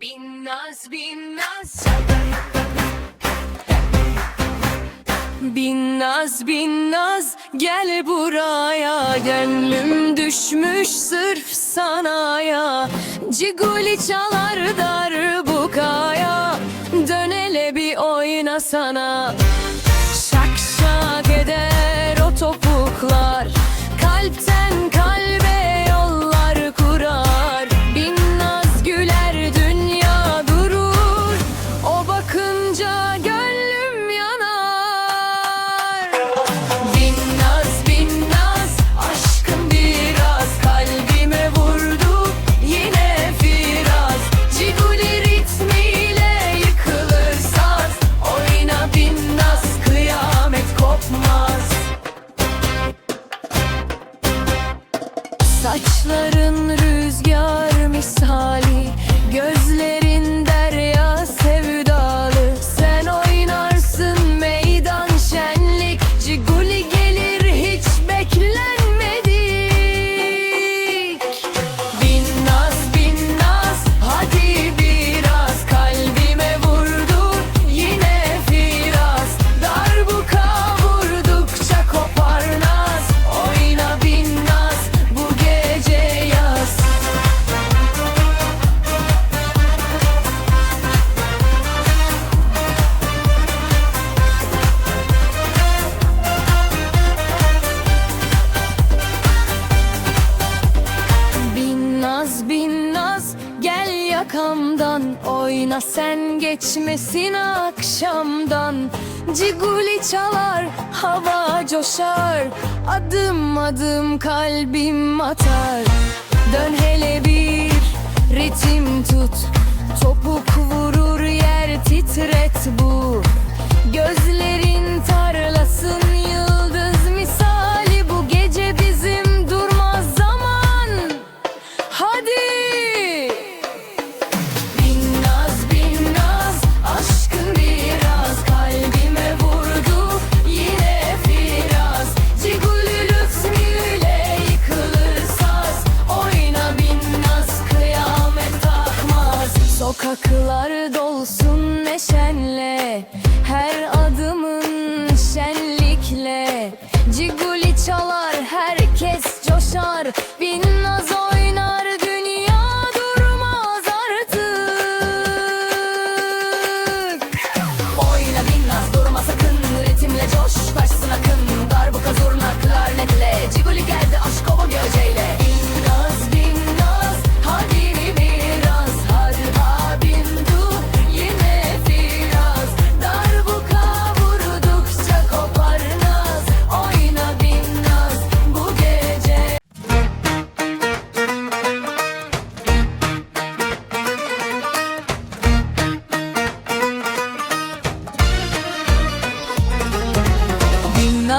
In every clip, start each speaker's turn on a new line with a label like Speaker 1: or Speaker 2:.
Speaker 1: Binnaz binnaz Binnaz binnaz gel buraya. Gönlüm düşmüş sırf sana ya. Ciguli çalar darbukaya Dön hele bir oyna sana Oyna sen geçmesin akşamdan. Ciguli çalar hava coşar. Adım adım kalbim atar. Dön hele bir ritim tut. Topuk vurur yer titret Sokaklar dolsun neşenle Her adımın şenlikle. Ciguli çalar herkes coşar. Binnaz oynar dünya durmaz artık. Oyna binnaz durma sakın. Ritimle coş taşsın akın. Darbuka zurna klarnetle. Ciguli geldi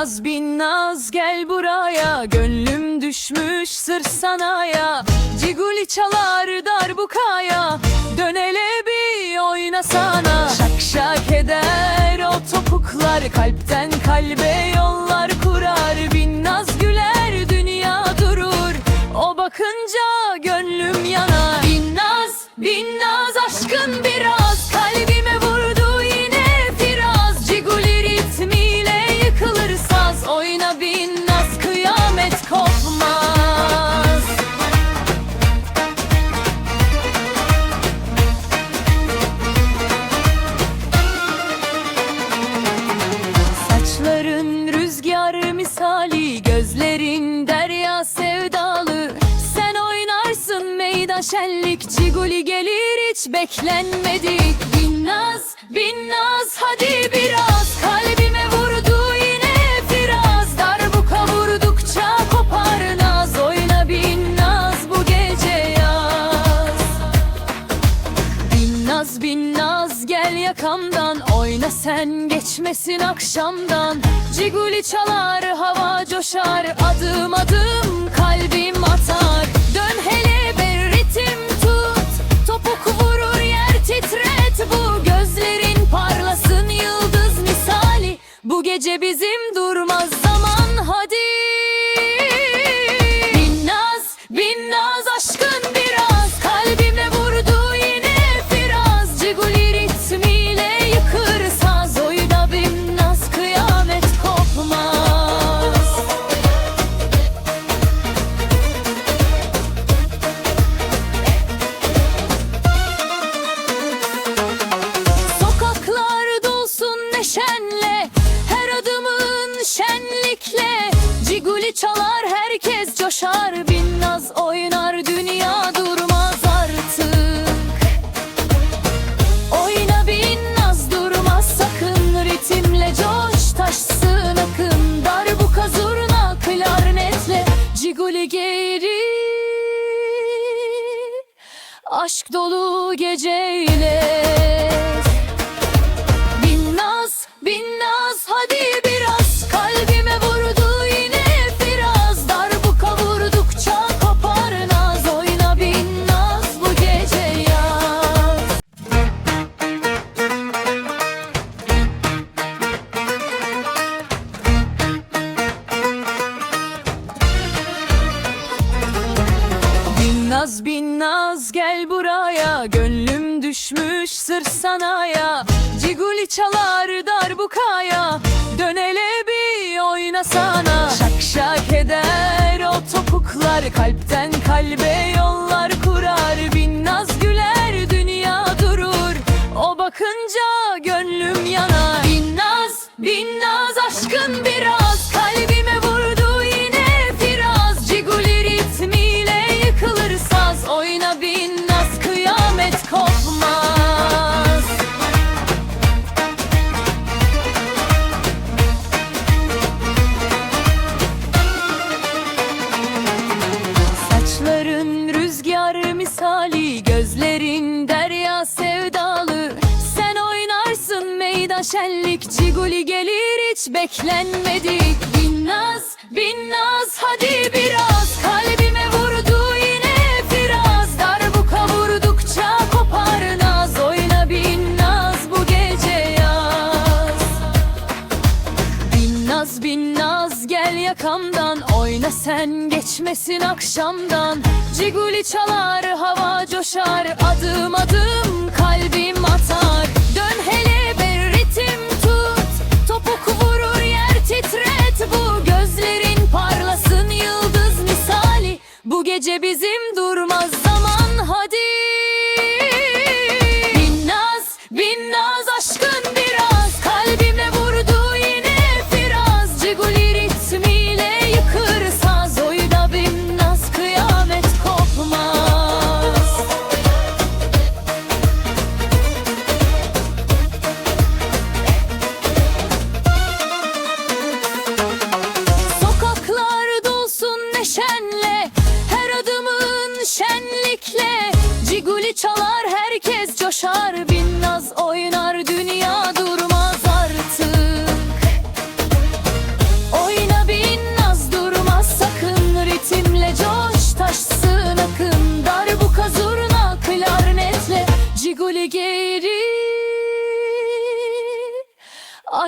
Speaker 1: Binnaz binnaz gel buraya. Gönlüm düşmüş sır sanaya. Ciguli çalar darbukaya Dön hele bir oynasana. Şak şak eder o topuklar. Kalpten kalbe yollar sevdalı. Sen oynarsın meydan şenlik. Ciguli gelir hiç beklenmedik. Binnaz, binnaz hadi biraz. Kalbime vurdu sen geçmesin akşamdan. Ciguli çalar hava coşar. Adım adım kalbim atar coşar Binnaz oynar dünya durmaz artık. Oyna binnaz durmaz sakın Ritimle coş taşsın akın Darbuka zurna klarnetle Ciguli geri. Aşk dolu geceyle sır sanaya Ciguli çalar darbukaya Dön hele bir oynasana. Şak şak eder o topuklar Kalpten kalbe yollar kurar. Binnaz güler dünya durur. O bakınca gönlüm gelir hiç beklenmedik Binnaz, binnaz hadi biraz. Kalbime vurdu yine firaz. Darbuka vurdukça kopar naz. Oyna binnaz bu gece yaz. Binnaz binnaz gel yakamdan. Oyna sen geçmesin akşamdan. Ciguli çalar hava coşar. Adım adım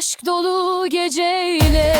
Speaker 1: Aşk dolu geceyle